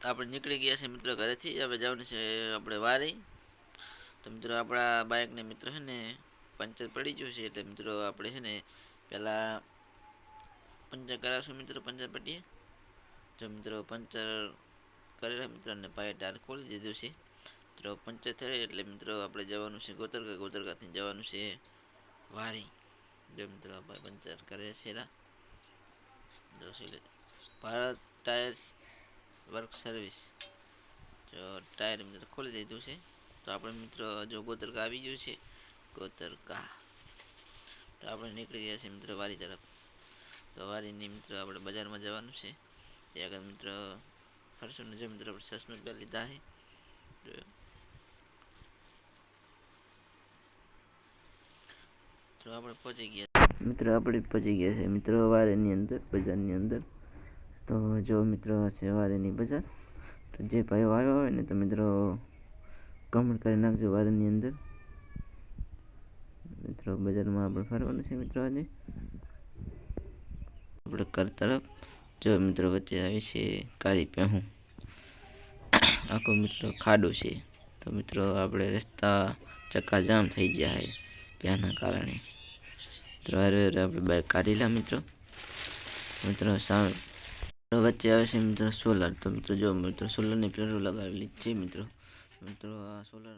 ત આપણે નીકળી ગયા છીએ મિત્રો ઘરે થી હવે જવાનું છે આપણે વારી તો મિત્રો આપડા બાઇક ને મિત્રો હે ને પંચર પડી જો છે એટલે મિત્રો આપણે હે ને પેલા પંચર કરાશું મિત્રો પંચર પટિયે તો મિત્રો પંચર કરે મિત્રો ને પાએ ઢાર ખોલી દેજો છે મિત્રો પંચર થઈ એટલે મિત્રો આપણે જવાનું છે ગોતર કા ગોતર કા થી જવાનું છે વારી જો મિત્રો આપણે પંચર કરે છે રા જો છે એટલે પાર ટાયર वर्क सर्विस जो टायर मित्र खोली दीद तो अपने मित्र जो गोतरका आ गए थे गोतरका तो आप निकली गया मित्र वारी तरफ तो वारी मित्र आप बजार में जानू अगर मित्र फरसो नजर मित्र सस्पेंड कर लीधा है तो तो आप पची गया मित्र अपने पची गया मित्र वारे अंदर बजार अंदर તો જો મિત્રો છે વાદળની બજાર તો જે ભાઈઓ આવ્યો હોય ને તો મિત્રો કમેન્ટ કરી નાખજો વારની અંદર મિત્રો બજારમાં આપણે ફરવાનું છે મિત્રો આજે આપણે કર તરફ જો મિત્રો વચ્ચે આવી છે કાળી પહેું આખો મિત્રો ખાડો છે તો મિત્રો આપણે રસ્તા ચક્કાજામ થઈ ગયા છે પ્યાના કારણે મિત્રો હરે આપણે બાઈક કાઢી લા મિત્રો મિત્રો સામે વચ્ચે આવે છે મિત્રો સોલર તો મિત્રો જો મિત્રો સોલરની પ્લેટો લગાવેલી છે મિત્રો મિત્રો આ સોલર